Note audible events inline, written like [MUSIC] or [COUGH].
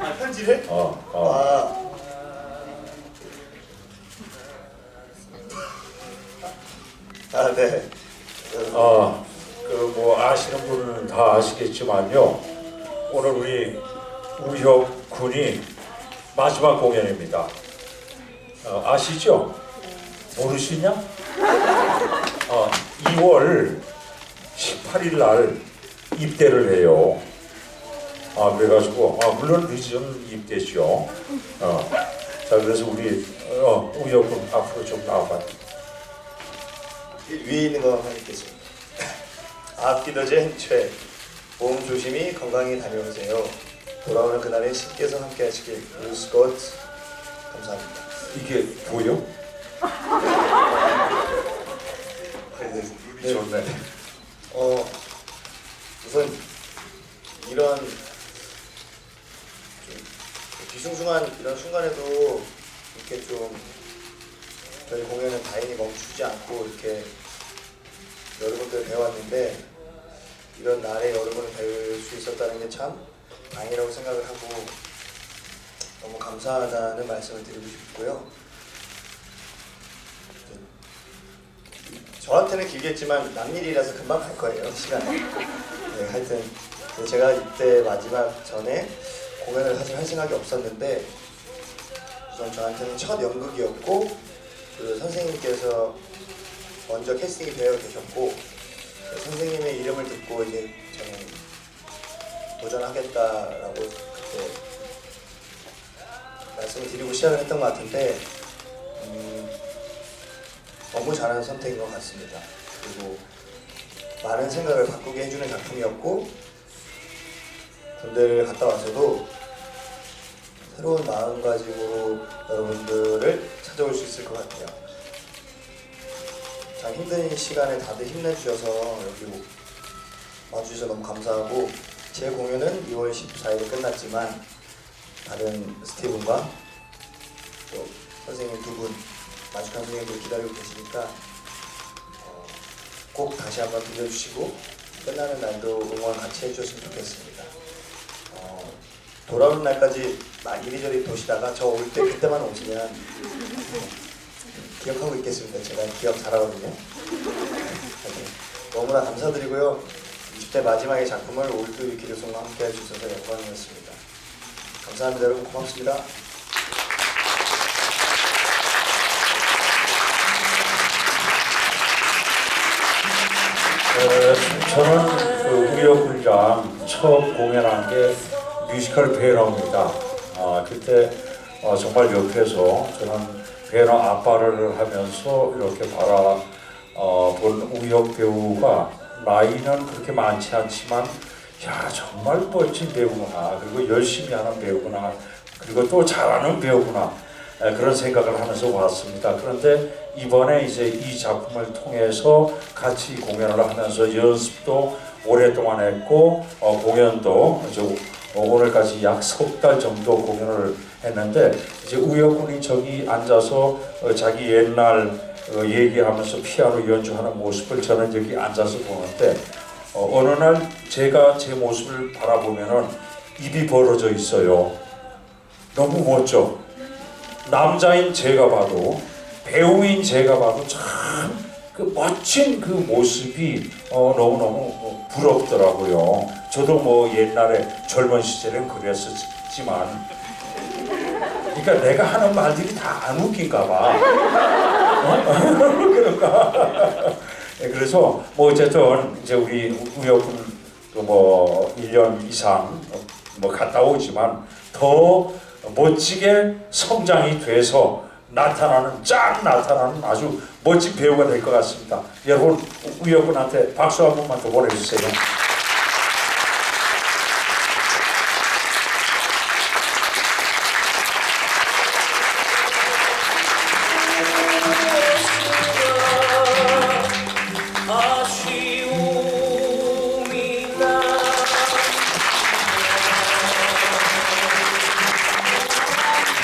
아 편지를? 어, 어. 아. 아, 네. 어, 그 뭐 아시는 분은 다 아시겠지만요. 오늘 우리 우혁 군이 마지막 공연입니다. 어, 아시죠? 모르시냐? 어, 2월 18일 날 입대를 해요. 아 그래가지고 아 물론 늦은 입대죠. 어, 자 그래서 우리 어, 우혁 군 앞으로 좀 나와봐. 위에 있는 거 읽겠습니다. 아끼더젠 최 보험 조심히 건강히 다녀오세요. 돌아오는 그날에 신께서 함께 하시길 루스콧 감사합니다. 이게 보여? 네, 네. 좋네. 어 우선 이런 좀 뒤숭숭한 이런 순간에도 이렇게 좀 저희 공연은 다행히 멈추지 않고 이렇게 여러분들 배웠는데 이런 날에 여러분을 뵐수 있었다는 게 참 다행이라고 생각을 하고 너무 감사하다는 말씀을 드리고 싶고요. 저한테는 길겠지만 남일이라서 금방 갈 거예요 시간. 네, 하여튼 그 제가 이때 마지막 전에 공연을 사실 할 생각이 없었는데 우선 저한테는 첫 연극이었고 그 선생님께서 먼저 캐스팅이 되어 계셨고 그 선생님의 이름을 듣고 이제 저는 도전하겠다라고 그때 말씀을 드리고 시작을 했던 것 같은데 음, 너무 잘하는 선택인 것 같습니다. 그리고 많은 생각을 바꾸게 해주는 작품이었고 군대를 갔다 와서도 새로운 마음가짐으로 여러분들을 찾아올 수 있을 것 같아요. 참 힘든 시간에 다들 힘내주셔서 여기 와주셔서 너무 감사하고 제 공연은 2월 14일에 끝났지만 다른 스티븐과 또 선생님 두 분 마주한 선생님들 기다리고 계시니까 어, 꼭 다시 한번 들려주시고 끝나는 날도 응원 같이 해주셨으면 좋겠습니다. 어, 돌아오는 날까지 막 이리저리 도시다가 저 올 때 그때만 오시면 기억하고 있겠습니다. 제가 기억 잘하거든요. 하여튼 너무나 감사드리고요. 20대 마지막의 작품을 올드 위키르송과 함께 해주셔서 영광이었습니다. 감사합니다. 여러분 고맙습니다. 에, 저는 그 우혁 군이랑 처음 공연한 게 뮤지컬 배너입니다. 아, 그때 어, 정말 옆에서 저는 배너 아빠를 하면서 이렇게 바라 어, 본 우혁 배우가 나이는 그렇게 많지 않지만 야 정말 멋진 배우구나. 그리고 열심히 하는 배우구나. 그리고 또 잘하는 배우구나. 에, 그런 생각을 하면서 왔습니다. 그런데 이번에 이제 이 작품을 통해서 같이 공연을 하면서 연습도 오랫동안 했고 어, 공연도 이제 오- 오늘까지 약 석 달 정도 공연을 했는데 이제 우혁군이 저기 앉아서 어, 자기 옛날 어, 얘기하면서 피아노 연주하는 모습을 저는 여기 앉아서 보는데 어, 어느 날 제가 제 모습을 바라보면은 입이 벌어져 있어요. 너무 멋져. 남자인 제가 봐도 배우인 제가 봐도 참 그 멋진 그 모습이 어, 너무너무 어, 부럽더라고요. 저도 뭐 옛날에 젊은 시절엔 그랬었지만 그러니까 내가 하는 말들이 다 안 웃긴가 봐. 어? [LAUGHS] 그런가? 예, 그래서 뭐 어쨌든 이제 우리 우혁군 뭐 1년 이상 뭐 갔다 오지만 더 멋지게 성장이 돼서 나타나는 쫙 나타나는 아주 멋진 배우가 될 것 같습니다. 여러분 우혁군한테 박수 한 번만 더 보내주세요.